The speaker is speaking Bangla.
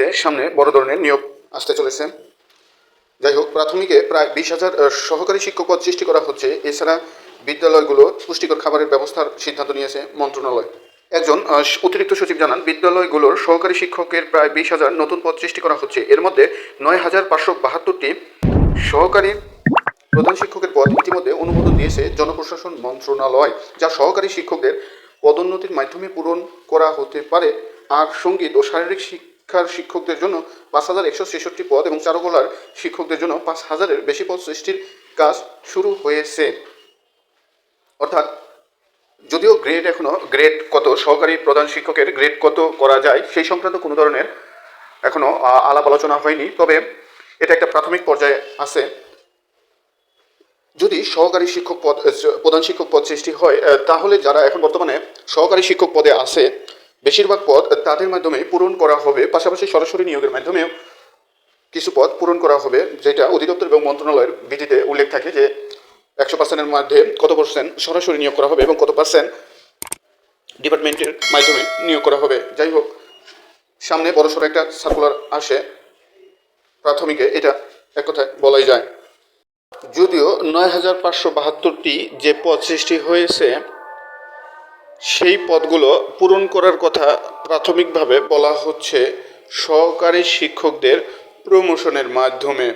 প্রাইমারিতে সামনে বড় ধরনের নিয়োগ আসতে চলেছে। যাই হোক, প্রাথমিকে প্রায় বিশ হাজার সহকারী শিক্ষক পদ সৃষ্টি করা হচ্ছে। এছাড়া বিদ্যালয়গুলো পুষ্টিকর খাবারের ব্যবস্থার সিদ্ধান্ত নিয়েছে মন্ত্রণালয়। একজন অতিরিক্ত সচিব জানান, বিদ্যালয়গুলোর সহকারী শিক্ষকের প্রায় বিশ হাজার নতুন পদ সৃষ্টি করা হচ্ছে। এর মধ্যে নয় হাজার পাঁচশো বাহাত্তরটি সহকারী প্রধান শিক্ষকের পদ ইতিমধ্যে অনুমোদন দিয়েছে জনপ্রশাসন মন্ত্রণালয়, যা সহকারী শিক্ষকদের পদোন্নতির মাধ্যমে পূরণ করা হতে পারে। আর সংগীত ও শারীরিক শিক্ষার শিক্ষকদের জন্য পাঁচ হাজার একশো ছেষট্টি পদ এবং চারুকলার শিক্ষকদের জন্য পাঁচ হাজারের বেশি পদ সৃষ্টির কাজ শুরু হয়েছে। অর্থাৎ যদিও গ্রেড এখনও গ্রেড কত, সহকারী প্রধান শিক্ষকের গ্রেড কত করা যায়, সেই সংক্রান্ত কোনো ধরনের এখনও আলাপ আলোচনা হয়নি। তবে এটা একটা প্রাথমিক পর্যায়ে আছে। যদি সহকারী শিক্ষক পদ প্রধান শিক্ষক পদ সৃষ্টি হয় তাহলে যারা এখন বর্তমানে সহকারী শিক্ষক পদে আছে বেশিরভাগ পদ তাদের মাধ্যমে পূরণ করা হবে, পাশাপাশি সরাসরি নিয়োগের মাধ্যমেও কিছু পদ পূরণ করা হবে, যেটা অধিদপ্তর এবং মন্ত্রণালয়ের বিধিতে উল্লেখ থাকে যে একশো পার্সেন্টের মধ্যে কত পার্সেন্ট সরাসরি নিয়োগ করা হবে এবং কত পার্সেন্ট ডিপার্টমেন্টের মাধ্যমে নিয়োগ করা হবে। যাই হোক, সামনে বড়সড় একটা সার্কুলার আসে, প্রাথমিকে এটা এক কথায় বলাই যায়। যদিও নয় হাজার পাঁচশো বাহাত্তরটি যে পদ সৃষ্টি হয়েছে সেই পদগুলো পূরণ করার কথা প্রাথমিকভাবে বলা হচ্ছে সহকারী শিক্ষকদের প্রমোশনের মাধ্যমে।